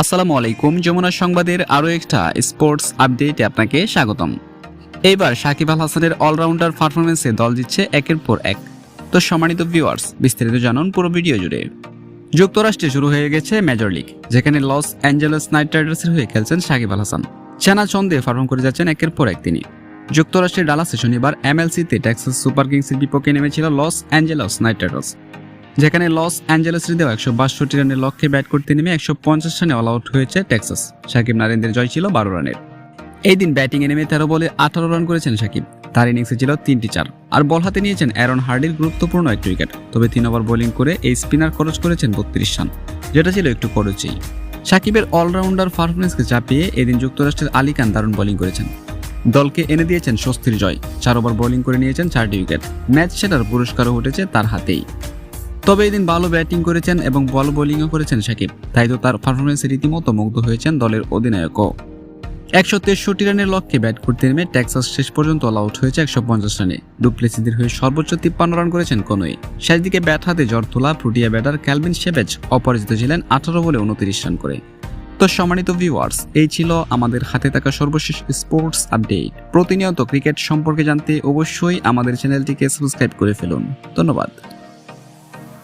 আসসালামু আলাইকুম, যমুনা সংবাদের আরও একটা স্পোর্টস আপডেটে আপনাকে স্বাগতম। এইবার সাকিব আল হাসানের অলরাউন্ডার পারফরমেন্সে দল জিতছে একের পর এক। তো সম্মানিত ভিউয়ার্স, বিস্তারিত জানুন পুরো ভিডিও জুড়ে। যুক্তরাষ্ট্রে শুরু হয়ে গেছে মেজর লিগ, যেখানে লস অ্যাঞ্জেলেস নাইট রাইডার্সের হয়ে খেলছেন সাকিব আল হাসান। চেনা ছন্দে পারফর্ম করে যাচ্ছেন একের পর এক তিনি। যুক্তরাষ্ট্রের ডালাসে শনিবার এমএলসিতে টেক্সাস সুপার কিংসের বিপক্ষে নেমেছিল লস অ্যাঞ্জেলস নাইট রাইডার্স। যেখানে লস অ্যাঞ্জেলেসের দেওয়া একশো বাষট্টি রানের লক্ষ্যে ব্যাট করতে নেমে একশো পঞ্চাশ রানে অল আউট হয়েছে টেক্সাস। সাকিব নারেন্দ্রের জয় ছিল বারো রানের। এই দিন ব্যাটিংয়ে নেমে তেরো বলে আঠারো রান করেছেন সাকিব। তার ইনিংসে ছিল তিনটি চার। আর বল হাতে নিয়েছেন অ্যারন হার্ডির গুরুত্বপূর্ণ একটি উইকেট। তবে তিন ওভার বোলিং করে এই স্পিনার খরচ করেছেন বত্রিশ রান। যেটা ছিল একটু খরচই। সাকিবের অলরাউন্ডার পারফরমেন্সকে চাপিয়ে এদিন যুক্তরাষ্ট্রের আলী খান দারুণ বোলিং করেছেন। দলকে এনে দিয়েছেন স্বস্তির জয়। চার ওভার বোলিং করে নিয়েছেন চারটি উইকেট। ম্যাচ সেটার পুরস্কারও উঠেছে তার হাতেই। তবে এদিন ভালো ব্যাটিং করেছেন এবং বল বোলিংও করেছেন সাকিব। তাই তো তার পারফরমেন্সে রীতিমতো মুগ্ধ হয়েছেন দলের অধিনায়কও। একশো তেষট্টি রানের লক্ষ্যে ব্যাট করতে নেমে টেক্সাস শেষ পর্যন্ত অল আউট হয়েছে একশো পঞ্চাশ রানে। ডুপ্লেসিদের হয়ে সর্বোচ্চ তিপ্পান্ন রান করেছেন কনই। শেষ ব্যাট হাতে জ্বর তোলা প্রুটিয়া ব্যাটার ক্যালভিন শেবেজ অপরাজিত ছিলেন আঠারো বলে উনত্রিশ রান করে। তো সম্মানিত ভিউয়ার্স এই ছিল আমাদের হাতে থাকা সর্বশেষ স্পোর্টস আপডেট প্রতিনিয়ত ক্রিকেট সম্পর্কে জানতে অবশ্যই আমাদের চ্যানেলটিকে সাবস্ক্রাইব করে ফেলুন। ধন্যবাদ।